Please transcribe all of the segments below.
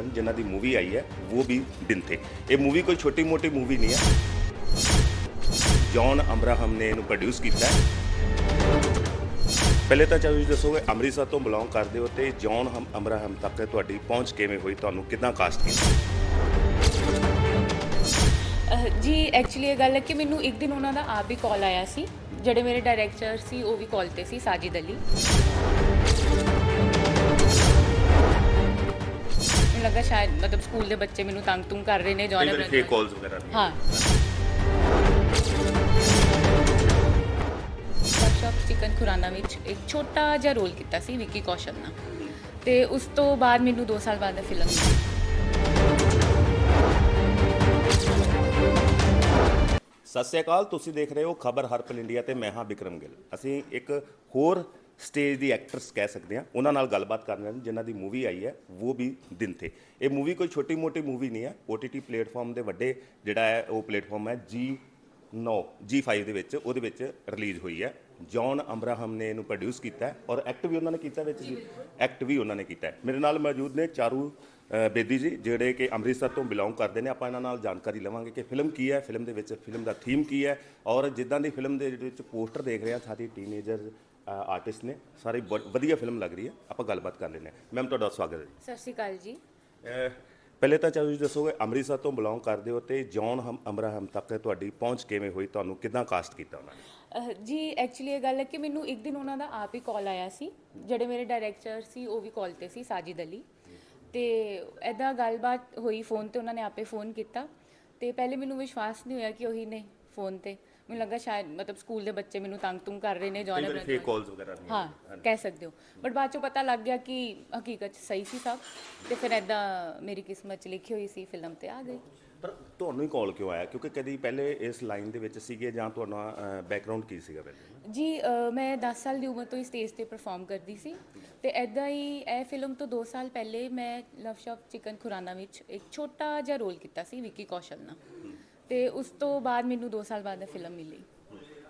ਹਨ ਜਿਨ੍ਹਾਂ ਦੀ ਮੂਵੀ ਆਈ ਹੈ, ਉਹ ਵੀ ਦਿਨ ਤੇ। ਇਹ ਮੂਵੀ ਕੋਈ ਛੋਟੀ ਮੋਟੀ ਮੂਵੀ ਨਹੀਂ ਹੈ। ਜੌਨ ਅਮਰਾਹਮ ਨੇ ਇਹਨੂੰ ਪ੍ਰੋਡਿਊਸ ਕੀਤਾ ਹੈ। ਪਹਿਲੇ ਤਾਂ ਚਾਹੂ ਦੱਸੋਗੇ, ਅੰਮ੍ਰਿਤਸਰ ਤੋਂ ਬਿਲੋਂਗ ਕਰਦੇ ਹੋ ਤੇ ਜੌਨ ਹਮ ਅਮਰਾਹਮ ਤੱਕ ਤੁਹਾਡੀ ਪਹੁੰਚ ਕਿਵੇਂ ਹੋਈ? ਤੁਹਾਨੂੰ ਕਿਦਾਂ ਕਾਸਟ ਕੀਤਾ? ਜੀ ਐਕਚੁਅਲੀ ਇਹ ਗੱਲ ਹੈ ਕਿ ਮੈਨੂੰ ਇੱਕ ਦਿਨ ਉਹਨਾਂ ਦਾ ਆਪ ਹੀ ਕਾਲ ਆਇਆ ਸੀ। ਜਿਹੜੇ ਮੇਰੇ ਡਾਇਰੈਕਟਰ ਸੀ, ਉਹ ਵੀ ਕਾਲ ਤੇ ਸੀ, ਸਾਜਿਦ ਅਲੀ। ਮੈਨੂੰ ਲੱਗਾ ਸ਼ਾਇਦ ਮਤਲਬ ਸਕੂਲ ਦੇ ਬੱਚੇ ਮੈਨੂੰ ਤੰਗ ਤੁੰਗ ਕਰ ਰਹੇ ਨੇ ਕਈ ਜੌਨ ਵਾਰੀ ਫੇਕ ਕਾਲਸ ਵਗੈਰਾ ਨਹੀਂ ਹਾਂ। ਵਰਕਸ਼ਾਪ ਚਿਕਨ ਖੁਰਾਨਾ ਵਿੱਚ ਇੱਕ ਛੋਟਾ ਜਿਹਾ ਰੋਲ ਕੀਤਾ ਸੀ ਵਿੱਕੀ ਕੌਸ਼ਲ ਨਾਲ। ਤੇ ਉਸ ਤੋਂ ਬਾਅਦ ਮੈਨੂੰ 2 ਸਾਲ ਬਾਅਦ ਫਿਲਮ ਸਤਿ ਸ਼੍ਰੀ ਅਕਾਲ ਤੁਸੀਂ ਦੇਖ ਰਹੇ ਹੋ ਖਬਰ ਹਰਪਲ ਇੰਡੀਆ ਤੇ ਮੈਂ ਹਾਂ ਵਿਕਰਮ ਗਿੱਲ। ਅਸੀਂ ਇੱਕ ਹੋਰ ਸਟੇਜ ਦੀ ਐਕਟਰਸ ਕਹਿ ਸਕਦੇ ਹਾਂ, ਉਹਨਾਂ ਨਾਲ ਗੱਲਬਾਤ ਕਰਨ ਰਹੇ ਹਾਂ ਜਿਨ੍ਹਾਂ ਦੀ ਮੂਵੀ ਆਈ ਹੈ, ਉਹ ਵੀ ਦਿਨ ਥੇ ਇਹ ਮੂਵੀ ਕੋਈ ਛੋਟੀ ਮੋਟੀ ਮੂਵੀ ਨਹੀਂ ਹੈ OTT ਪਲੇਟਫਾਰਮ ਦੇ ਵੱਡੇ ਜਿਹੜਾ ਹੈ, ਉਹ ਪਲੇਟਫਾਰਮ ਹੈ G 9 G5 ਦੇ ਵਿੱਚ, ਉਹਦੇ ਵਿੱਚ ਰਿਲੀਜ਼ ਹੋਈ ਹੈ। ਜੌਨ ਅਬਰਾਹਮ ਨੇ ਇਹਨੂੰ ਪ੍ਰੋਡਿਊਸ ਕੀਤਾ ਔਰ ਐਕਟ ਵੀ ਉਹਨਾਂ ਨੇ ਕੀਤਾ ਵਿੱਚ ਜੀ ਐਕਟ ਵੀ ਉਹਨਾਂ ਨੇ ਕੀਤਾ ਮੇਰੇ ਨਾਲ ਮੌਜੂਦ ਨੇ ਚਾਰੂ ਬੇਦੀ ਜੀ, ਜਿਹੜੇ ਕਿ ਅੰਮ੍ਰਿਤਸਰ ਤੋਂ ਬਿਲੋਂਗ ਕਰਦੇ ਨੇ। ਆਪਾਂ ਇਹਨਾਂ ਨਾਲ ਜਾਣਕਾਰੀ ਲਵਾਂਗੇ ਕਿ ਫਿਲਮ ਕੀ ਹੈ ਫਿਲਮ ਦੇ ਵਿੱਚ ਫਿਲਮ ਦਾ ਥੀਮ ਕੀ ਹੈ ਔਰ ਜਿੱਦਾਂ ਦੀ ਫਿਲਮ ਦੇ ਵਿੱਚ ਪੋਸਟਰ ਦੇਖ ਰਹੇ ਆ ਸਾਰੀ ਟੀਨੇਜਰ ਆਰਟਿਸਟ ਨੇ। ਸਾਰੇ ਵਧੀਆ ਫਿਲਮ ਲੱਗ ਰਹੀ ਹੈ। ਆਪਾਂ ਗੱਲਬਾਤ ਕਰ ਲੈਂਦੇ ਹਾਂ। ਮੈਮ ਤੁਹਾਡਾ ਸਵਾਗਤ ਹੈ ਜੀ। ਸਤਿ ਸ਼੍ਰੀ ਅਕਾਲ ਜੀ। ਪਹਿਲੇ ਤਾਂ ਚਾਹੋ ਜੀ ਦੱਸੋਗੇ ਅੰਮ੍ਰਿਤਸਰ ਤੋਂ ਬਿਲੋਂਗ ਕਰਦੇ ਹੋ ਤੇ ਜੌਨ ਹਮ ਅਬਰਾਹਮ ਤੱਕ ਤੁਹਾਡੀ ਪਹੁੰਚ ਕਿਵੇਂ ਹੋਈ? ਤੁਹਾਨੂੰ ਕਿੱਦਾਂ ਕਾਸਟ ਕੀਤਾ ਉਹਨਾਂ ਨੇ? ਜੀ ਐਕਚੁਅਲੀ ਇਹ ਗੱਲ ਹੈ ਕਿ ਮੈਨੂੰ ਇੱਕ ਦਿਨ ਉਹਨਾਂ ਦਾ ਆਪ ਹੀ ਕਾਲ ਆਇਆ ਸੀ। ਜਿਹੜੇ ਮੇਰੇ ਡਾਇਰੈਕਟਰ ਸੀ ਉਹ ਵੀ ਕਾਲ ਤੇ ਸੀ ਸਾਜਿਦ ਅਲੀ। ਤੇ ਐਦਾਂ ਗੱਲਬਾਤ ਹੋਈ ਫੋਨ ਤੇ ਉਹਨਾਂ ਨੇ ਆਪੇ ਫੋਨ ਕੀਤਾ। ਤੇ ਪਹਿਲੇ ਮੈਨੂੰ ਵਿਸ਼ਵਾਸ ਨਹੀਂ ਹੋਇਆ ਕਿ ਉਹੀ ਨੇ ਫੋਨ ਤੇ। ਮੈਨੂੰ ਲੱਗਾ ਸ਼ਾਇਦ ਮਤਲਬ ਸਕੂਲ ਦੇ ਬੱਚੇ ਮੈਨੂੰ ਤੰਗ ਤੁੰਗ ਕਰ ਰਹੇ ਨੇ ਕਈ ਵਾਰੀ ਜੌਨ ਫੇਕ ਕਾਲਸ ਵਗੈਰਾ ਨਹੀਂ ਹਾਂ ਕਹਿ ਸਕਦੇ ਹੋ। ਬਟ ਬਾਅਦ ਚੋਂ ਪਤਾ ਲੱਗ ਗਿਆ ਕਿ ਹਕੀਕਤ 'ਚ ਸਹੀ ਸੀ ਸਭ। ਤੇ ਫਿਰ ਐਦਾਂ ਮੇਰੀ ਕਿਸਮਤ 'ਚ ਲਿਖੀ ਹੋਈ ਸੀ ਫਿਲਮ ਤੇ ਆ ਗਈ। ਪਰ ਤੁਹਾਨੂੰ ਹੀ ਕਾਲ ਕਿਉਂ ਆਇਆ? ਕਿਉਂਕਿ ਕਦੀ ਪਹਿਲੇ ਇਸ ਲਾਈਨ ਦੇ ਵਿੱਚ ਸੀਗੇ ਜਾਂ ਤੁਹਾਡਾ ਬੈਕਗ੍ਰਾਉਂਡ ਕੀ ਸੀਗਾ ਪਹਿਲੇ? ਜੀ ਮੈਂ 10 ਸਾਲ ਦੀ ਉਮਰ ਤੋਂ ਹੀ ਸਟੇਜ ਤੇ ਪਰਫਾਰਮ ਕਰਦੀ ਸੀ। ਤੇ ਐਦਾਂ ਹੀ ਇਹ ਫਿਲਮ ਤੋਂ 2 ਸਾਲ ਪਹਿਲੇ ਮੈਂ ਲਵ ਸ਼ਾਪ ਚਿਕਨ ਖੁਰਾਨਾ ਵਿੱਚ ਇੱਕ ਛੋਟਾ ਜਿਹਾ ਰੋਲ ਕੀਤਾ ਸੀ ਵਿੱਕੀ ਕੌਸ਼ਲ ਨਾਲ। ਤੇ ਉਸ ਤੋਂ ਬਾਅਦ ਮੈਨੂੰ 2 ਸਾਲ ਬਾਅਦ ਇਹ ਫਿਲਮ ਮਿਲੀ।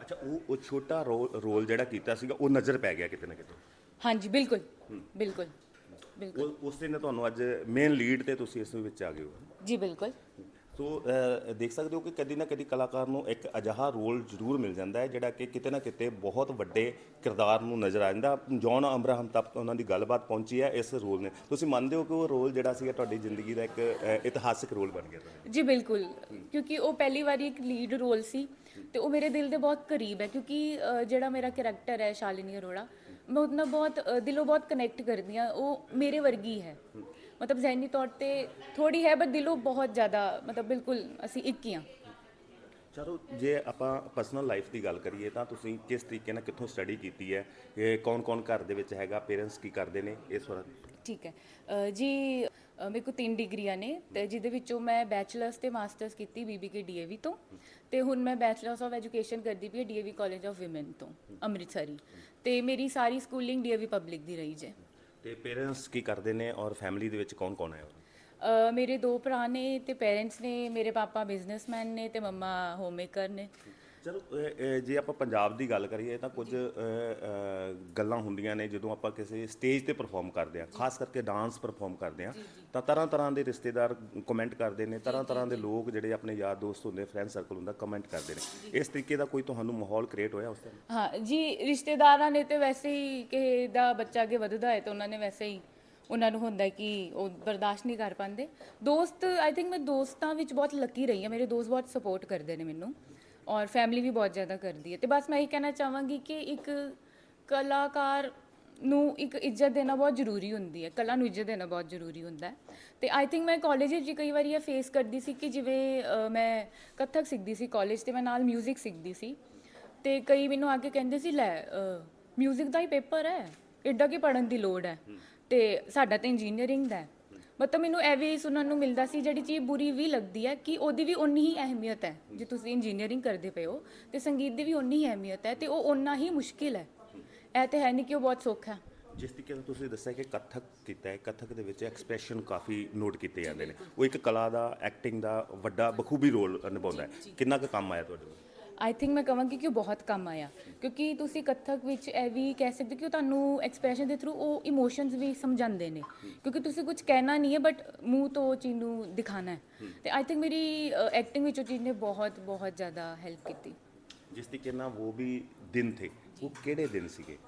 ਅੱਛਾ ਉਹ ਉਹ ਛੋਟਾ ਰੋਲ ਜਿਹੜਾ ਕੀਤਾ ਸੀਗਾ ਉਹ ਨਜ਼ਰ ਪੈ ਗਿਆ ਕਿਤੇ ਨਾ ਕਿਤੇ? ਹਾਂਜੀ ਬਿਲਕੁਲ ਬਿਲਕੁਲ ਬਿਲਕੁਲ। ਉਹ ਉਸ ਦਿਨ ਤੁਹਾਨੂੰ ਅੱਜ ਮੇਨ ਲੀਡ ਤੇ ਤੁਸੀਂ ਇਸ ਵਿੱਚ ਆ ਗਏ ਹੋ। ਜੀ ਬਿਲਕੁਲ। ਸੋ ਦੇਖ ਸਕਦੇ ਹੋ ਕਿ ਕਦੀ ਨਾ ਕਦੀ ਕਲਾਕਾਰ ਨੂੰ ਇੱਕ ਅਜਿਹਾ ਰੋਲ ਜ਼ਰੂਰ ਮਿਲ ਜਾਂਦਾ ਹੈ, ਜਿਹੜਾ ਕਿ ਕਿਤੇ ਨਾ ਕਿਤੇ ਬਹੁਤ ਵੱਡੇ ਕਿਰਦਾਰ ਨੂੰ ਨਜ਼ਰ ਆ ਜਾਂਦਾ ਜੌਨ ਅਬਰਾਹਮ ਤੱਕ ਉਹਨਾਂ ਦੀ ਗੱਲਬਾਤ ਪਹੁੰਚੀ ਹੈ ਇਸ ਰੋਲ ਨੇ। ਤੁਸੀਂ ਮੰਨਦੇ ਹੋ ਕਿ ਉਹ ਰੋਲ ਜਿਹੜਾ ਸੀਗਾ ਤੁਹਾਡੀ ਜ਼ਿੰਦਗੀ ਦਾ ਇੱਕ ਇਤਿਹਾਸਿਕ ਰੋਲ ਬਣ ਗਿਆ ਜੀ, ਬਿਲਕੁਲ। ਕਿਉਂਕਿ ਉਹ ਪਹਿਲੀ ਵਾਰੀ ਇੱਕ ਲੀਡ ਰੋਲ ਸੀ ਤੇ ਉਹ ਮੇਰੇ ਦਿਲ ਦੇ ਬਹੁਤ ਕਰੀਬ ਹੈ, ਕਿਉਂਕਿ ਜਿਹੜਾ ਮੇਰਾ ਕੈਰੈਕਟਰ ਹੈ, ਸ਼ਾਲਿਨੀ ਅਰੋੜਾ, ਮੈਂ ਉਹਨਾਂ ਬਹੁਤ ਦਿਲੋਂ ਬਹੁਤ ਕਨੈਕਟ ਕਰਦੀ ਹਾਂ। ਉਹ ਮੇਰੇ ਵਰਗੀ ਹੈ। ਮਤਲਬ ਜ਼ਹਿਨੀ ਤੌਰ ਤੇ ਥੋੜੀ ਹੈ ਪਰ ਦਿਲੋਂ ਬਹੁਤ ਜ਼ਿਆਦਾ ਮਤਲਬ ਬਿਲਕੁਲ ਅਸੀਂ ਇੱਕ ਹੀ ਹਾਂ। ਚਲੋ ਜੇ ਆਪਾਂ ਪਰਸਨਲ ਲਾਈਫ ਦੀ ਗੱਲ ਕਰੀਏ ਤਾਂ ਤੁਸੀਂ ਕਿਸ ਤਰੀਕੇ ਨਾਲ ਕਿੱਥੋਂ ਸਟੱਡੀ ਕੀਤੀ ਹੈ? ਇਹ ਕੌਣ-ਕੌਣ ਘਰ ਦੇ ਵਿੱਚ ਹੈਗਾ? ਪੇਰੈਂਟਸ ਕੀ ਕਰਦੇ ਨੇ? ਇਸ ਵਾਰ ਠੀਕ ਹੈ। ਅ, ਜੀ ਅ, ਮੇਰੇ ਕੋਲ ਤਿੰਨ ਡਿਗਰੀਆਂ ਨੇ ਤੇ ਜਿਹਦੇ ਵਿੱਚੋਂ ਮੈਂ ਬੈਚਲਰਸ ਤੇ ਮਾਸਟਰਸ ਕੀਤੀ ਬੀਬੀਕੇ ਡੀਏਵੀ ਤੋਂ ਤੇ ਹੁਣ ਮੈਂ ਬੈਚਲਰਸ ਆਫ ਐਜੂਕੇਸ਼ਨ ਕਰਦੀ ਪਈ ਡੀਏਵੀ ਕਾਲਜ ਆਫ ਔਮਨ ਤੋਂ ਅੰਮ੍ਰਿਤਸਰੀ। ਤੇ ਮੇਰੀ ਸਾਰੀ ਸਕੂਲਿੰਗ ਡੀਏਵੀ ਪਬਲਿਕ ਦੀ ਰਹੀ ਜੇ। ਤੇ ਪੇਰੈਂਟਸ ਕੀ ਕਰਦੇ ਨੇ ਔਰ ਫੈਮਿਲੀ ਦੇ ਵਿੱਚ ਕੌਣ-ਕੌਣ ਹੈ ਅ, ਮੇਰੇ ਦੋ ਭਰਾ ਨੇ ਤੇ ਪੇਰੈਂਟਸ ਨੇ ਮੇਰੇ ਪਾਪਾ ਬਿਜ਼ਨਸਮੈਨ ਨੇ ਤੇ ਮੰਮਾ ਹੋਮਮੇਕਰ ਨੇ। ਚਲੋ ਜੇ ਆਪਾਂ ਪੰਜਾਬ ਦੀ ਗੱਲ ਕਰੀਏ ਤਾਂ ਕੁਝ ਗੱਲਾਂ ਹੁੰਦੀਆਂ ਨੇ ਜਦੋਂ ਆਪਾਂ ਕਿਸੇ ਸਟੇਜ ਤੇ ਪਰਫਾਰਮ ਕਰਦੇ ਆ ਖਾਸ ਕਰਕੇ ਡਾਂਸ ਪਰਫਾਰਮ ਕਰਦੇ ਆ ਤਾਂ ਤਰ੍ਹਾਂ ਤਰ੍ਹਾਂ ਦੇ ਰਿਸ਼ਤੇਦਾਰ ਕਮੈਂਟ ਕਰਦੇ ਨੇ ਤਰ੍ਹਾਂ ਤਰ੍ਹਾਂ ਦੇ ਲੋਕ ਜਿਹੜੇ ਆਪਣੇ ਯਾਰ ਦੋਸਤ ਹੁੰਦੇ ਫਰੈਂਡ ਸਰਕਲ ਹੁੰਦਾ ਕਮੈਂਟ ਕਰਦੇ ਨੇ। ਇਸ ਤਰੀਕੇ ਦਾ ਕੋਈ ਤੁਹਾਨੂੰ ਮਾਹੌਲ ਕ੍ਰੀਏਟ ਹੋਇਆ ਉਸ ਟਾਈਮ ਹਾਂ ਜੀ ਰਿਸ਼ਤੇਦਾਰਾਂ ਨੇ ਤੇ ਵੈਸੇ ਹੀ ਕਿਸੇ ਦਾ ਬੱਚਾ ਅੱਗੇ ਵੱਧਦਾ ਹੈ ਤਾਂ ਉਹਨਾਂ ਨੇ ਵੈਸੇ ਹੀ ਉਹਨਾਂ ਨੂੰ ਹੁੰਦਾ ਕਿ ਉਹ ਬਰਦਾਸ਼ਤ ਨਹੀਂ ਕਰ ਪਾਉਂਦੇ। ਦੋਸਤ ਆਈ ਥਿੰਕ ਮੈਂ ਦੋਸਤਾਂ ਵਿੱਚ ਬਹੁਤ ਲੱਕੀ ਰਹੀ ਹਾਂ। ਮੇਰੇ ਦੋਸਤ ਬਹੁਤ ਸਪੋਰਟ ਕਰਦੇ ਨੇ ਮੈਨੂੰ। ਔਰ ਫੈਮਿਲੀ ਵੀ ਬਹੁਤ ਜ਼ਿਆਦਾ ਕਰਦੀ ਹੈ ਤੇ ਬਸ ਮੈਂ ਇਹ ਕਹਿਣਾ ਚਾਹਾਂਗੀ ਕਿ ਇੱਕ ਕਲਾਕਾਰ ਨੂੰ ਇੱਕ ਇੱਜ਼ਤ ਦੇਣਾ ਬਹੁਤ ਜ਼ਰੂਰੀ ਹੁੰਦੀ ਹੈ ਕਲਾ ਨੂੰ ਇੱਜ਼ਤ ਦੇਣਾ ਬਹੁਤ ਜ਼ਰੂਰੀ ਹੁੰਦਾ ਹੈ ਤੇ ਆਈ ਥਿੰਕ ਮੈਂ ਕਾਲਜ ਵਿੱਚ ਵੀ ਕਈ ਵਾਰੀ ਇਹ ਫੇਸ ਕਰਦੀ ਸੀ ਕਿ ਜਿਵੇਂ ਅ, ਮੈਂ ਕਥਕ ਸਿੱਖਦੀ ਸੀ ਕਾਲਜ ਤੇ ਮੈਂ ਨਾਲ 뮤직 ਸਿੱਖਦੀ ਸੀ ਤੇ ਕਈ ਮੈਨੂੰ ਆ ਕੇ ਕਹਿੰਦੇ ਸੀ ਲੈ 뮤직 ਦਾ ਹੀ ਪੇਪਰ ਹੈ ਐਡਾ ਕੀ ਪੜਨ ਦੀ ਲੋੜ ਹੈ ਤੇ ਸਾਡਾ ਤਾਂ ਇੰਜੀਨੀਅਰਿੰਗ ਦਾ ਹੈ ਮਤਲਬ ਮੈਨੂੰ ਐਵੇਂ ਸੁਣਨ ਨੂੰ ਮਿਲਦਾ ਸੀ ਜਿਹੜੀ ਚੀਜ਼ ਬੁਰੀ ਵੀ ਲੱਗਦੀ ਹੈ ਕਿ ਉਹਦੀ ਵੀ ਉਨੀ ਹੀ ਅਹਿਮੀਅਤ ਹੈ। ਜੇ ਤੁਸੀਂ ਇੰਜੀਨੀਅਰਿੰਗ ਕਰਦੇ ਪਏ ਹੋ ਤੇ ਸੰਗੀਤ ਦੀ ਵੀ ਉਨੀ ਹੀ ਅਹਿਮੀਅਤ ਹੈ ਤੇ ਉਹ ਓਨਾ ਹੀ ਮੁਸ਼ਕਿਲ ਹੈ। ਇਹ ਤੇ ਹੈ ਨਹੀਂ ਕਿ ਉਹ ਬਹੁਤ ਸੌਖਾ ਹੈ। ਜਿਸ ਤਰੀਕੇ ਨਾਲ ਤੁਸੀਂ ਦੱਸਿਆ ਕਿ ਕਥਕ ਕੀਤਾ ਹੈ ਕਥਕ ਦੇ ਵਿੱਚ ਐਕਸਪ੍ਰੈਸ਼ਨ ਕਾਫੀ ਨੋਟ ਕੀਤੇ ਜਾਂਦੇ ਨੇ। ਉਹ ਇੱਕ ਕਲਾ ਦਾ ਐਕਟਿੰਗ ਦਾ ਵੱਡਾ ਬਖੂਬੀ ਰੋਲ ਨਿਭਾਉਂਦਾ ਹੈ। ਕਿੰਨਾ ਕੁ ਕੰਮ ਆਇਆ ਤੁਹਾਡੇ ਨੂੰ ਆਈ ਥਿੰਕ ਮੈਂ ਕਹਾਂਗੀ ਕਿ ਉਹ ਬਹੁਤ ਕੰਮ ਆਇਆ। ਕਿਉਂਕਿ ਤੁਸੀਂ ਕੱਥਕ ਵਿੱਚ ਇਹ ਵੀ ਕਹਿ ਸਕਦੇ ਕਿ ਉਹ ਤੁਹਾਨੂੰ ਐਕਸਪ੍ਰੈਸ਼ਨ ਦੇ ਥਰੂ ਉਹ ਇਮੋਸ਼ਨਸ ਵੀ ਸਮਝਾਉਂਦੇ ਨੇ। ਕਿਉਂਕਿ ਤੁਸੀਂ ਕੁਝ ਕਹਿਣਾ ਨਹੀਂ ਹੈ ਬਟ ਮੂੰਹ ਤੋਂ ਉਹ ਚੀਜ਼ ਨੂੰ ਦਿਖਾਣਾ ਹੈ। ਤੇ ਆਈ ਥਿੰਕ ਮੇਰੀ ਐਕਟਿੰਗ ਵਿੱਚ ਉਹ ਚੀਜ਼ ਨੇ ਬਹੁਤ ਬਹੁਤ ਜ਼ਿਆਦਾ ਹੈਲਪ ਕੀਤੀ। ਜਿਸ ਤਰੀਕੇ ਨਾਲ ਉਹ ਵੀ ਦਿਨ ਥੇ। ਉਹ ਕਿਹੜੇ ਦਿਨ ਸੀਗੇ?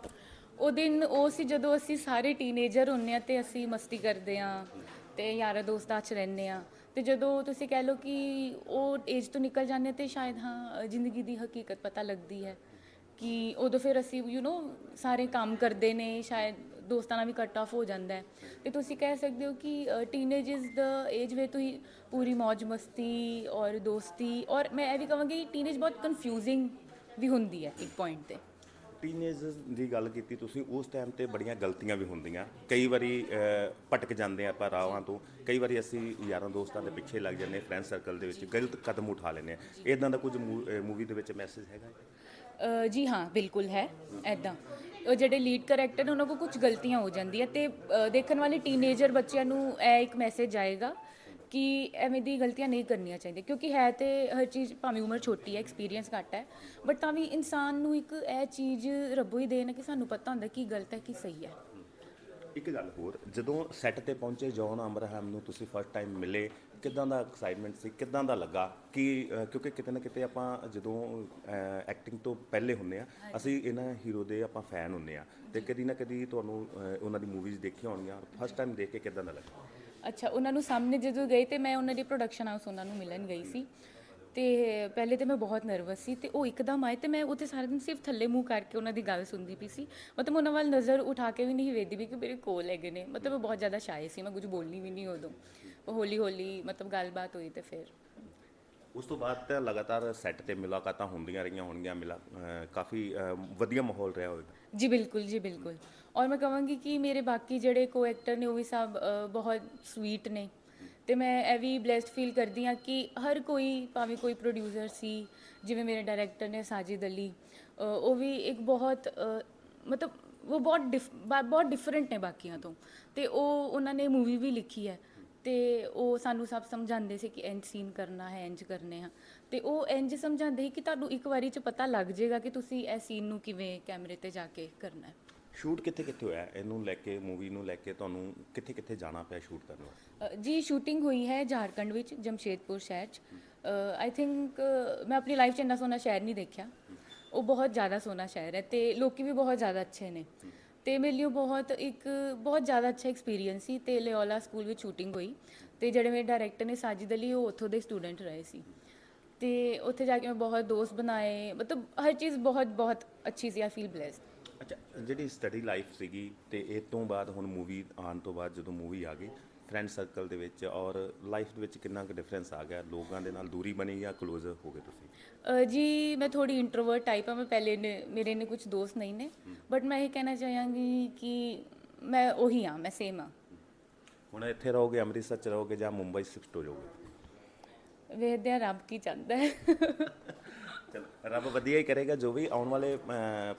ਉਹ ਦਿਨ ਉਹ ਸੀ ਜਦੋਂ ਅਸੀਂ ਸਾਰੇ ਟੀਨੇਜਰ ਹੁੰਨੇ ਆ ਤੇ ਅਸੀਂ ਮਸਤੀ ਕਰਦੇ ਆ ਤੇ ਯਾਰਾਂ ਦੋਸਤਾਂ 'ਚ ਰਹਿੰਦੇ ਆ। ਤੇ ਜਦੋਂ ਤੁਸੀਂ ਕਹਿ ਲਓ ਕਿ ਉਹ ਏਜ ਤੋਂ ਨਿਕਲ ਜਾਂਦੇ ਤੇ ਸ਼ਾਇਦ ਹਾਂ ਜ਼ਿੰਦਗੀ ਦੀ ਹਕੀਕਤ ਪਤਾ ਲੱਗਦੀ ਹੈ ਕਿ ਉਦੋਂ ਫਿਰ ਅਸੀਂ ਯੂ نو ਸਾਰੇ ਕੰਮ ਕਰਦੇ ਨੇ, ਸ਼ਾਇਦ ਦੋਸਤਾਂ ਨਾਲ ਵੀ ਕੱਟ ਆਫ ਹੋ ਜਾਂਦਾ ਹੈ। ਤੇ ਤੁਸੀਂ ਕਹਿ ਸਕਦੇ ਹੋ ਕਿ ਟੀਨੇਜ ਇਜ਼ ਦਾ ਏਜ ਵੇ ਤੁਸੀਂ ਪੂਰੀ ਮौज ਮਸਤੀ ਔਰ ਦੋਸਤੀ ਔਰ ਮੈਂ ਇਹ ਵੀ ਕਹਾਂਗੀ ਟੀਨੇਜ ਬਹੁਤ ਕਨਫਿਊਜ਼ਿੰਗ ਵੀ ਹੁੰਦੀ ਹੈ ਇੱਕ ਪੁਆਇੰਟ ਤੇ। ਟੀਨੇਜਰਸ ਦੀ ਗੱਲ ਕੀਤੀ ਤੁਸੀਂ ਉਸ ਟਾਈਮ ਤੇ ਬੜੀਆਂ ਗਲਤੀਆਂ ਵੀ ਹੁੰਦੀਆਂ। ਕਈ ਵਾਰੀ ਅਹ, ਭਟਕ ਜਾਂਦੇ ਆਪਾਂ ਰਾਹਾਂ ਤੋਂ। ਕਈ ਵਾਰੀ ਅਸੀਂ ਯਾਰਾਂ ਦੋਸਤਾਂ ਦੇ ਪਿੱਛੇ ਲੱਗ ਜਾਂਦੇ ਫਰੈਂਡ ਸਰਕਲ ਦੇ ਵਿੱਚ ਗਲਤ ਕਦਮ ਉਠਾ ਲੈਂਦੇ ਆ ਇਦਾਂ ਦਾ ਕੁਝ ਮੂਵੀ ਦੇ ਵਿੱਚ ਮੈਸੇਜ ਹੈਗਾ? ਅ, ਜੀ ਹਾਂ ਬਿਲਕੁਲ ਹੈ ਐਦਾਂ ਉਹ ਜਿਹੜੇ ਲੀਡ ਕਰੈਕਟਰ ਨੇ ਉਹਨਾਂ ਕੋਲ ਕੁਝ ਗਲਤੀਆਂ ਹੋ ਜਾਂਦੀਆਂ ਤੇ ਅ, ਦੇਖਣ ਵਾਲੇ ਟੀਨੇਜਰ ਬੱਚਿਆਂ ਨੂੰ ਇਹ ਇੱਕ ਮੈਸੇਜ ਆਏਗਾ ਕਿ ਐਵੇਂ ਦੀ ਗਲਤੀਆਂ ਨਹੀਂ ਕਰਨੀਆਂ ਚਾਹੀਦੀਆਂ ਕਿਉਂਕਿ ਹੈ ਤੇ ਹਰ ਚੀਜ਼ ਭਾਵੇਂ ਉਮਰ ਛੋਟੀ ਹੈ ਐਕਸਪੀਰੀਅੰਸ ਘੱਟ ਹੈ ਬਟ ਤਾਂ ਵੀ ਇਨਸਾਨ ਨੂੰ ਇੱਕ ਇਹ ਚੀਜ਼ ਰੱਬੋ ਹੀ ਦੇਣ ਕਿ ਸਾਨੂੰ ਪਤਾ ਹੁੰਦਾ ਕੀ ਗਲਤ ਹੈ ਕੀ ਸਹੀ ਹੈ। ਇੱਕ ਗੱਲ ਹੋਰ ਜਦੋਂ ਸੈੱਟ ਤੇ ਪਹੁੰਚੇ ਜੌਨ ਅਬਰਾਹਮ ਨੂੰ ਤੁਸੀਂ ਫਸਟ ਟਾਈਮ ਮਿਲੇ ਕਿਦਾਂ ਦਾ ਐਕਸਾਈਟਮੈਂਟ ਸੀ ਕਿਦਾਂ ਦਾ ਲੱਗਾ? ਕਿ ਕਿਉਂਕਿ ਕਿਤੇ ਨਾ ਕਿਤੇ ਆਪਾਂ ਜਦੋਂ ਐਕਟਿੰਗ ਤੋਂ ਪਹਿਲੇ ਹੁੰਨੇ ਆ ਅਸੀਂ ਇਹਨਾਂ ਹੀਰੋ ਦੇ ਆਪਾਂ ਫੈਨ ਹੁੰਨੇ ਆ ਤੇ ਕਦੀ ਨਾ ਕਦੀ ਤੁਹਾਨੂੰ ਉਹਨਾਂ ਦੀ ਮੂਵੀਜ਼ ਦੇਖੀਆਂ ਹੋਣਗੀਆਂ ਫਸਟ ਟਾਈਮ ਦੇਖ ਕੇ ਕਿਦਾਂ ਦਾ ਲੱਗਾ? ਅੱਛਾ, ਉਹਨਾਂ ਨੂੰ ਸਾਹਮਣੇ ਜਦੋਂ ਗਈ ਤੇ ਮੈਂ ਉਹਨਾਂ ਦੀ ਪ੍ਰੋਡਕਸ਼ਨ ਹਾਊਸ ਉਹਨਾਂ ਨੂੰ ਮਿਲਣ ਗਈ ਸੀ। ਤੇ ਪਹਿਲੇ ਤੇ ਮੈਂ ਬਹੁਤ ਨਰਵਸ ਸੀ ਤੇ ਉਹ ਇੱਕਦਮ ਆਏ ਤੇ ਮੈਂ ਉੱਥੇ ਸਾਰਾ ਦਿਨ ਸਿਰਫ ਥੱਲੇ ਮੂੰਹ ਕਰਕੇ ਉਹਨਾਂ ਦੀ ਗੱਲ ਸੁਣਦੀ ਪਈ ਸੀ। ਮਤਲਬ ਉਹਨਾਂ ਵੱਲ ਨਜ਼ਰ ਉਠਾ ਕੇ ਵੀ ਨਹੀਂ ਵੇਖਦੀ ਵੀ ਕਿ ਮੇਰੇ ਕੋਲ ਹੈਗੇ ਨੇ। ਮਤਲਬ ਮੈਂ ਬਹੁਤ ਜ਼ਿਆਦਾ ਸ਼ਾਇ ਸੀ, ਮੈਂ ਕੁਝ ਬੋਲਣੀ ਵੀ ਨਹੀਂ ਉਦੋਂ। ਹੌਲੀ ਹੌਲੀ ਮਤਲਬ ਗੱਲਬਾਤ ਹੋਈ ਤੇ ਫਿਰ ਉਸ ਤੋਂ ਬਾਅਦ ਤਾਂ ਲਗਾਤਾਰ ਸੈੱਟ ਤੇ ਮੁਲਾਕਾਤਾਂ ਹੁੰਦੀਆਂ ਰਹੀਆਂ ਹੋਣਗੀਆਂ, ਮਿਲਾ ਕਾਫੀ ਵਧੀਆ ਮਾਹੌਲ ਰਿਹਾ ਹੋਵੇਗਾ। ਜੀ ਬਿਲਕੁਲ ਜੀ ਬਿਲਕੁਲ। ਔਰ ਮੈਂ ਕਹਾਂਗੀ ਕਿ ਮੇਰੇ ਬਾਕੀ ਜਿਹੜੇ ਕੋ ਐਕਟਰ ਨੇ, ਉਹ ਵੀ ਸਭ ਬਹੁਤ ਸਵੀਟ ਨੇ। ਤੇ ਮੈਂ ਇਹ ਵੀ ਬlesed ਫੀਲ ਕਰਦੀ ਹਾਂ ਕਿ ਹਰ ਕੋਈ, ਭਾਵੇਂ ਕੋਈ ਪ੍ਰੋਡਿਊਸਰ ਸੀ, ਜਿਵੇਂ ਮੇਰੇ ਡਾਇਰੈਕਟਰ ਨੇ ਸਾਜਿਦ ਅਲੀ ਉਹ ਵੀ ਇੱਕ ਬਹੁਤ ਮਤਲਬ ਉਹ ਬਹੁਤ ਡਿਫ- ਬਹੁਤ ਡਿਫਰੈਂਟ ਨੇ ਬਾਕੀਆਂ ਤੋਂ। ਤੇ ਉਹ, ਉਹਨਾਂ ਨੇ ਮੂਵੀ ਵੀ ਲਿਖੀ ਹੈ। ਤੇ ਉਹ ਸਾਨੂੰ ਸਭ ਸਮਝਾਉਂਦੇ ਸੀ ਕਿ ਇੰਜ ਸੀਨ ਕਰਨਾ ਹੈ ਇੰਜ ਕਰਨੇ ਆ। ਤੇ ਉਹ ਇੰਜ ਸਮਝਾਉਂਦੇ ਸੀ ਕਿ ਤੁਹਾਨੂੰ ਇੱਕ ਵਾਰੀ ਚ ਪਤਾ ਲੱਗ ਜਾਏਗਾ ਕਿ ਤੁਸੀਂ ਇਹ ਸੀਨ ਨੂੰ ਕਿਵੇਂ ਕੈਮਰੇ ਤੇ ਜਾ ਕੇ ਕਰਨਾ ਹੈ। ਸ਼ੂਟ ਕਿੱਥੇ ਕਿੱਥੇ ਹੋਇਆ? ਇਹਨੂੰ ਲੈ ਕੇ ਮੂਵੀ ਨੂੰ ਲੈ ਕੇ ਤੁਹਾਨੂੰ ਕਿੱਥੇ ਕਿੱਥੇ ਜਾਣਾ ਪਿਆ ਸ਼ੂਟ ਕਰਨ ਵਾਸਤੇ? ਅ, ਜੀ ਸ਼ੂਟਿੰਗ ਹੋਈ ਹੈ ਝਾਰਖੰਡ ਵਿੱਚ ਜਮਸ਼ੇਦਪੁਰ ਸ਼ਹਿਰ 'ਚ। ਆਈ ਥਿੰਕ ਮੈਂ ਆਪਣੀ ਲਾਈਫ 'ਚ ਇੰਨਾ ਸੋਹਣਾ ਸ਼ਹਿਰ ਨਹੀਂ ਦੇਖਿਆ। ਉਹ ਬਹੁਤ ਜ਼ਿਆਦਾ ਸੋਹਣਾ ਸ਼ਹਿਰ ਹੈ ਤੇ ਲੋਕੀ ਵੀ ਬਹੁਤ ਜ਼ਿਆਦਾ ਅੱਛੇ ਨੇ। ਤੇ ਮੇਰੇ ਲਈ ਉਹ ਬਹੁਤ ਇੱਕ ਬਹੁਤ ਜ਼ਿਆਦਾ ਅੱਛਾ ਐਕਸਪੀਰੀਅੰਸ ਸੀ ਤੇ ਲਿਓਲਾ ਸਕੂਲ ਵਿੱਚ ਸ਼ੂਟਿੰਗ ਹੋਈ ਤੇ ਜਿਹੜੇ ਮੇਰੇ ਡਾਇਰੈਕਟਰ ਨੇ ਸਾਜਿਦ ਅਲੀ, ਉਹ ਉੱਥੋਂ ਦੇ ਸਟੂਡੈਂਟ ਰਹੇ ਸੀ। ਤੇ ਉੱਥੇ ਜਾ ਕੇ ਮੈਂ ਬਹੁਤ ਦੋਸਤ ਬਣਾਏ, ਮਤਲਬ ਹਰ ਚੀਜ਼ ਬਹੁਤ ਬਹੁਤ ਅੱਛੀ ਸੀ ਆਈ ਫੀਲ ਬlesed ਅੱਛਾ, ਜਿਹੜੀ ਸਟੱਡੀ ਲਾਈਫ ਸੀਗੀ ਤੇ ਇਹ ਤੋਂ ਬਾਅਦ ਹੁਣ ਮੂਵੀ ਆਉਣ ਤੋਂ ਬਾਅਦ ਜਦੋਂ ਮੂਵੀ ਆ ਗਈ ਫਰੈਂਡ ਸਰਕਲ ਦੇ ਵਿੱਚ ਔਰ ਲਾਈਫ ਦੇ ਵਿੱਚ ਕਿੰਨਾ ਕੁ ਡਿਫਰੈਂਸ ਆ ਗਿਆ? ਲੋਕਾਂ ਦੇ ਨਾਲ ਦੂਰੀ ਬਣੀ ਜਾਂ ਕਲੋਜ਼ ਹੋ ਗਏ ਤੁਸੀਂ? ਅ, ਜੀ ਮੈਂ ਥੋੜੀ ਇੰਟਰੋਵਰਟ ਟਾਈਪ ਆ ਮੈਂ ਪਹਿਲੇ ਨੇ ਮੇਰੇ ਨੇ ਕੁਝ ਦੋਸਤ ਨਹੀਂ ਨੇ ਬਟ ਮੈਂ ਇਹ ਕਹਿਣਾ ਚਾਹਾਂਗੀ ਕਿ ਮੈਂ ਉਹੀ ਆ ਮੈਂ ਸੇਮ ਆ ਹੁਣ ਇੱਥੇ ਰਹੋਗੇ ਅੰਮ੍ਰਿਤਸਰ ਚ ਰਹੋਗੇ ਜਾਂ ਮੁੰਬਈ ਸ਼ਿਫਟ ਹੋ ਜਾਓਗੇ? ਵੇਖਦੇ ਆ ਰੱਬ ਕੀ ਚਾਹੁੰਦਾ ਹੈ। ਚਲ ਰੱਬ ਵਧੀਆ ਹੀ ਕਰੇਗਾ ਜੋ ਵੀ ਆਉਣ ਵਾਲੇ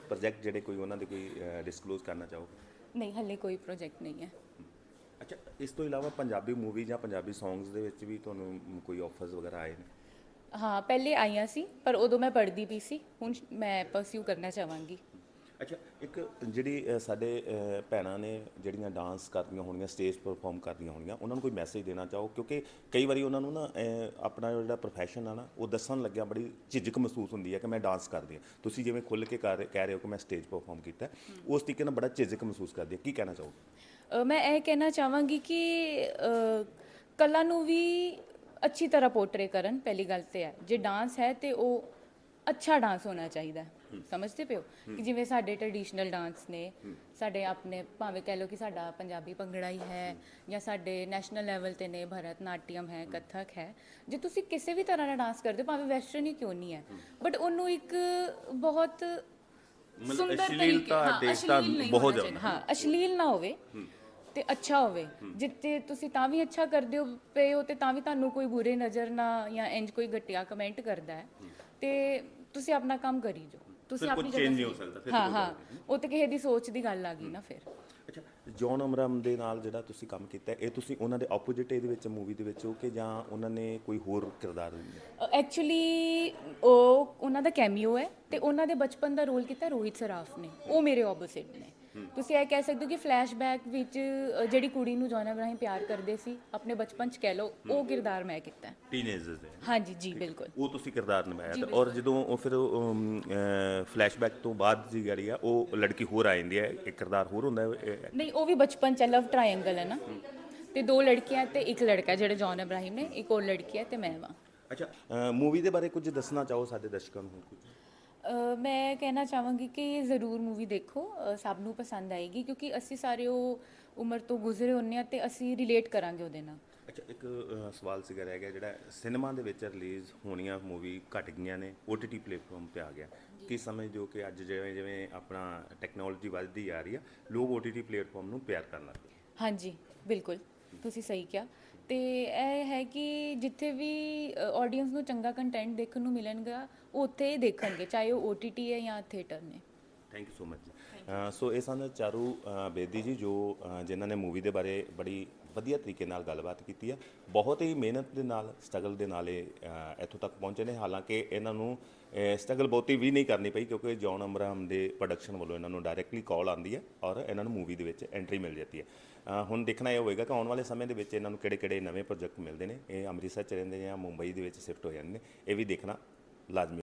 ਪ੍ਰੋਜੈਕਟ ਜਿਹੜੇ ਕੋਈ ਉਹਨਾਂ ਦੇ ਕੋਈ ਡਿਸਕਲੋਜ਼ ਕਰਨਾ ਚਾਹੋਗੇ? ਨਹੀਂ ਹੱਲੇ ਕੋਈ ਪ੍ਰੋਜੈਕਟ ਨਹੀਂ ਹੈ। ਅੱਛਾ ਇਸ ਤੋਂ ਇਲਾਵਾ ਪੰਜਾਬੀ ਮੂਵੀ ਜਾਂ ਪੰਜਾਬੀ ਸੌਂਗਸ ਦੇ ਵਿੱਚ ਵੀ ਤੁਹਾਨੂੰ ਕੋਈ ਆਫਰਸ ਵਗੈਰਾ ਆਏ ਨੇ? ਹਾਂ ਪਹਿਲੇ ਆਈਆਂ ਸੀ ਪਰ ਉਦੋਂ ਮੈਂ ਪੜ੍ਹਦੀ ਪਈ ਸੀ ਹੁਣ ਮੈਂ ਪਰਸਿਊ ਕਰਨਾ ਚਾਹਾਂਗੀ। ਅੱਛਾ ਇੱਕ ਜਿਹੜੀ ਸਾਡੇ ਭੈਣਾਂ ਨੇ ਜਿਹੜੀਆਂ ਡਾਂਸ ਕਰਦੀਆਂ ਹੋਣਗੀਆਂ ਸਟੇਜ ਪਰਫਾਰਮ ਕਰਦੀਆਂ ਹੋਣਗੀਆਂ ਉਹਨਾਂ ਨੂੰ ਕੋਈ ਮੈਸੇਜ ਦੇਣਾ ਚਾਹੋ? ਕਿਉਂਕਿ ਕਈ ਵਾਰੀ ਉਹਨਾਂ ਨੂੰ ਨਾ ਆਪਣਾ ਜਿਹੜਾ ਪ੍ਰੋਫੈਸ਼ਨ ਆ ਨਾ ਉਹ ਦੱਸਣ ਲੱਗਿਆ ਬੜੀ ਝਿਜਕ ਮਹਿਸੂਸ ਹੁੰਦੀ ਹੈ ਕਿ ਮੈਂ ਡਾਂਸ ਕਰਦੀ ਹਾਂ। ਤੁਸੀਂ ਜਿਵੇਂ ਖੁੱਲ੍ਹ ਕੇ ਕਰ ਕਹਿ ਰਹੇ ਹੋ ਕਿ ਮੈਂ ਸਟੇਜ ਪਰਫਾਰਮ ਕੀਤਾ ਹੈ, ਉਸ ਤਰੀਕੇ ਨਾਲ ਬੜਾ ਝਿਜਕ ਮਹਿਸੂਸ ਕਰਦੀ ਹੈ। ਕੀ ਕਹਿਣਾ ਚਾਹੋਗੇ? ਮੈਂ ਇਹ ਕਹਿਣਾ ਚਾਹਾਂਗੀ ਕਿ ਕਲਾ ਨੂੰ ਵੀ ਅੱਛੀ ਤਰ੍ਹਾਂ ਪੋਰਟਰੇ ਕਰਨ ਪਹਿਲੀ ਗੱਲ ਤੇ ਹੈ। ਜੇ ਡਾਂਸ ਹੈ ਤੇ ਉਹ ਅੱਛਾ ਡਾਂਸ ਹੋਣਾ ਚਾਹੀਦਾ। ਸਮਝਦੇ ਪਿਓ ਕਿ ਜਿਵੇਂ ਸਾਡੇ ਟ੍ਰੈਡੀਸ਼ਨਲ ਡਾਂਸ ਨੇ ਸਾਡੇ ਆਪਣੇ ਭਾਵੇਂ ਕਹਿ ਲਓ ਕਿ ਸਾਡਾ ਪੰਜਾਬੀ ਭੰਗੜਾ ਹੀ ਹੈ ਜਾਂ ਸਾਡੇ ਨੈਸ਼ਨਲ ਲੈਵਲ ਤੇ ਨੇ ਭਰਤ ਨਾਟਿਅਮ ਹੈ ਕਥਕ ਹੈ। ਜੇ ਤੁਸੀਂ ਕਿਸੇ ਵੀ ਤਰ੍ਹਾਂ ਦਾ ਡਾਂਸ ਕਰਦੇ ਹੋ ਭਾਵੇਂ ਵੈਸਟਰਨ ਹੀ ਕਿਉਂ ਨਹੀਂ ਹੈ ਬਟ ਉਹਨੂੰ ਇੱਕ ਬਹੁਤ ਸੁੰਦਰ ਤਰੀਕੇ ਹਾਂ, ਦੇਖਤਾ ਅਸ਼ਲੀਲ ਬਹੁਤ ਜ਼ਿਆਦਾ। ਹਾਂ ਅਸ਼ਲੀਲ ਨਾ ਹੋਵੇ। ਤੇ ਅੱਛਾ ਹੋਵੇ। ਜਿੱਤੇ ਤੁਸੀਂ ਤਾਂ ਵੀ ਅੱਛਾ ਕਰਦੇ ਹੋ ਪਏ ਹੋ ਤੇ ਤਾਂ ਵੀ ਤੁਹਾਨੂੰ ਕੋਈ ਬੁਰੇ ਨਜ਼ਰ ਨਾ ਜਾਂ ਇੰਜ ਕੋਈ ਘਟਿਆ ਕਮੈਂਟ ਕਰਦਾ ਹੈ। ਤੇ ਤੁਸੀਂ ਆਪਣਾ ਕੰਮ ਕਰੀ ਜੋ ਤੁਸੀਂ ਫਿਰ ਆਪਣੀ ਜਗ੍ਹਾ ਨਹੀਂ ਹੋ ਸਕਦਾ, ਫਿਰ ਹਾਂ ਕੋਈ ਹਾਂ। ਉਹ ਤੇ ਕਿਸੇ ਦੀ ਸੋਚ ਦੀ ਗੱਲ ਆ ਗਈ ਨਾ ਫਿਰ। ਅੱਛਾ ਜੌਨ ਅਮਰਮ ਦੇ ਨਾਲ ਜਿਹੜਾ ਤੁਸੀਂ ਕੰਮ ਕੀਤਾ ਹੈ, ਇਹ ਤੁਸੀਂ ਉਹਨਾਂ ਦੇ ਆਪੋਜ਼ਿਟ ਇਹਦੇ ਵਿੱਚ ਮੂਵੀ ਦੇ ਵਿੱਚ ਹੋ ਕਿ ਜਾਂ ਉਹਨਾਂ ਨੇ ਕੋਈ ਹੋਰ ਕਿਰਦਾਰ ਐਕਚੁਅਲੀ ਉਹ ਉਹਨਾਂ ਦਾ ਕੈਮੀਓ ਹੈ ਤੇ ਉਹਨਾਂ ਦੇ ਬਚਪਨ ਦਾ ਰੋਲ ਕੀਤਾ ਰੋਹਿਤ ਸਰਾਫ ਨੇ। ਉਹ ਮੇਰੇ ਆਪੋਜ਼ਿਟ ਨੇ। ਤੁਸੀਂ ਇਹ ਕਹਿ ਸਕਦੇ ਹੋ ਕਿ ਫਲੈਸ਼ਬੈਕ ਵਿੱਚ ਜਿਹੜੀ ਕੁੜੀ ਨੂੰ ਜੌਨ ਅਬਰਾਹਿਮ ਪਿਆਰ ਕਰਦੇ ਸੀ ਆਪਣੇ ਬਚਪਨ ਚ ਕਹਿ ਲਓ ਉਹ ਕਿਰਦਾਰ ਮੈਂ ਕੀਤਾ। ਟੀਨੇਜਰਸ ਦੇ। ਹਾਂਜੀ ਜੀ ਬਿਲਕੁਲ। ਉਹ ਤੁਸੀਂ ਕਿਰਦਾਰ ਨਿਭਾਇਆ ਤੇ ਔਰ ਜਦੋਂ ਉਹ ਫਿਰ ਫਲੈਸ਼ਬੈਕ ਤੋਂ ਬਾਅਦ ਦੀ ਜਿਹੜੀ ਆ ਉਹ ਲੜਕੀ ਹੋਰ ਆ ਜਾਂਦੀ ਹੈ ਇੱਕ ਕਿਰਦਾਰ ਹੋਰ ਹੁੰਦਾ ਹੈ ਨਹੀਂ ਉਹ ਵੀ ਬਚਪਨ ਚ ਲਵ ਟ੍ਰਾਇੰਗਲ ਹੈ ਨਾ। ਤੇ ਦੋ ਲੜਕੀਆਂ ਤੇ ਇੱਕ ਲੜਕਾ ਜਿਹੜੇ ਜੌਨ ਅਬਰਾਹਿਮ ਨੇ ਇੱਕ ਹੋਰ ਲੜਕੀ ਹੈ ਤੇ ਮੈਂ ਵਾਂ। ਅੱਛਾ ਮੂਵੀ ਦੇ ਬਾਰੇ ਕੁਝ ਦੱਸਣਾ ਚਾਹੋ ਸਾਡੇ ਦਰਸ਼ਕਾਂ ਨੂੰ? ਕੁਝ ਮੈਂ ਕਹਿਣਾ ਚਾਹਾਂਗੀ ਕਿ ਜ਼ਰੂਰ ਮੂਵੀ ਦੇਖੋ ਸਭ ਨੂੰ ਪਸੰਦ ਆਏਗੀ ਕਿਉਂਕਿ ਅਸੀਂ ਸਾਰੇ ਉਹ ਉਮਰ ਤੋਂ ਗੁਜ਼ਰੇ ਹੁੰਨੇ ਆ ਤੇ ਅਸੀਂ ਰਿਲੇਟ ਕਰਾਂਗੇ ਉਹਦੇ ਨਾਲ। ਅੱਛਾ ਇੱਕ ਅ, ਸਵਾਲ ਸੀਗਾ ਰਹਿ ਗਿਆ ਜਿਹੜਾ ਸਿਨੇਮਾ ਦੇ ਵਿੱਚ ਰਿਲੀਜ਼ ਹੋਣੀਆਂ ਮੂਵੀ ਘਟ ਗਈਆਂ ਨੇ OTT ਪਲੇਟਫਾਰਮ ਤੇ ਆ ਗਿਆ। ਕੀ ਸਮਝਦੇ ਹੋ ਕਿ ਅੱਜ ਜਿਵੇਂ ਜਿਵੇਂ ਆਪਣਾ ਟੈਕਨੋਲੋਜੀ ਵੱਧਦੀ ਆ ਰਹੀ ਆ ਲੋਕ OTT ਪਲੇਟਫਾਰਮ ਨੂੰ ਪਿਆਰ ਕਰਨ ਲੱਗ ਪਏ ਹਾਂਜੀ ਬਿਲਕੁਲ। ਤੁਸੀਂ ਸਹੀ ਕਿਹਾ। ਤੇ ਇਹ ਹੈ ਕਿ ਜਿੱਥੇ ਵੀ ਆਡੀਅנס ਨੂੰ ਚੰਗਾ ਕੰਟੈਂਟ ਦੇਖਣ ਨੂੰ ਮਿਲਣਗਾ ਉਹ ਉੱਥੇ ਹੀ ਦੇਖਣਗੇ ਚਾਹੇ ਉਹ OTT ਹੈ ਜਾਂ ਥੀਏਟਰ ਨੇ। Thank you so much so ਇਹ ਸਨ ਚਾਰੂ ਬੇਦੀ ਜੀ ਜੋ ਅ, ਜਿਨ੍ਹਾਂ ਨੇ ਮੂਵੀ ਦੇ ਬਾਰੇ ਬੜੀ ਵਧੀਆ ਤਰੀਕੇ ਨਾਲ ਗੱਲਬਾਤ ਕੀਤੀ ਆ। ਬਹੁਤ ਹੀ ਮਿਹਨਤ ਦੇ ਨਾਲ ਸਟਰਗਲ ਦੇ ਨਾਲ ਇਹ ਅ, ਇੱਥੋਂ ਤੱਕ ਪਹੁੰਚੇ ਨੇ। ਹਾਲਾਂਕਿ ਇਹਨਾਂ ਨੂੰ ਸਟਰਗਲ ਬਹੁਤੀ ਵੀ ਨਹੀਂ ਕਰਨੀ ਪਈ ਕਿਉਂਕਿ ਜੌਨ ਅਮਰਾਮ ਦੇ ਪ੍ਰੋਡਕਸ਼ਨ ਵੱਲੋਂ ਇਹਨਾਂ ਨੂੰ ਡਾਇਰੈਕਟਲੀ ਕਾਲ ਆਉਂਦੀ ਹੈ ਔਰ ਇਹਨਾਂ ਨੂੰ ਮੂਵੀ ਦੇ ਵਿੱਚ ਐਂਟਰੀ ਮਿਲ ਜਾਂਦੀ ਹੈ। ਅ, ਹੁਣ ਦੇਖਣਾ ਇਹ ਹੋਵੇਗਾ ਕਿ ਆਉਣ ਵਾਲੇ ਸਮੇਂ ਦੇ ਵਿੱਚ ਇਹਨਾਂ ਨੂੰ ਕਿਹੜੇ-ਕਿਹੜੇ ਨਵੇਂ ਪ੍ਰੋਜੈਕਟ ਮਿਲਦੇ ਨੇ। ਇਹ ਅੰਮ੍ਰਿਤਸਰ ਚ ਰਹਿੰਦੇ ਜਾਂ ਮੁੰਬਈ ਦੇ ਵਿੱਚ ਸ਼ਿਫਟ ਹੋ ਜਾਂਦੇ ਨੇ। ਇਹ ਵੀ ਦੇਖਣਾ ਲਾਜ਼ਮੀ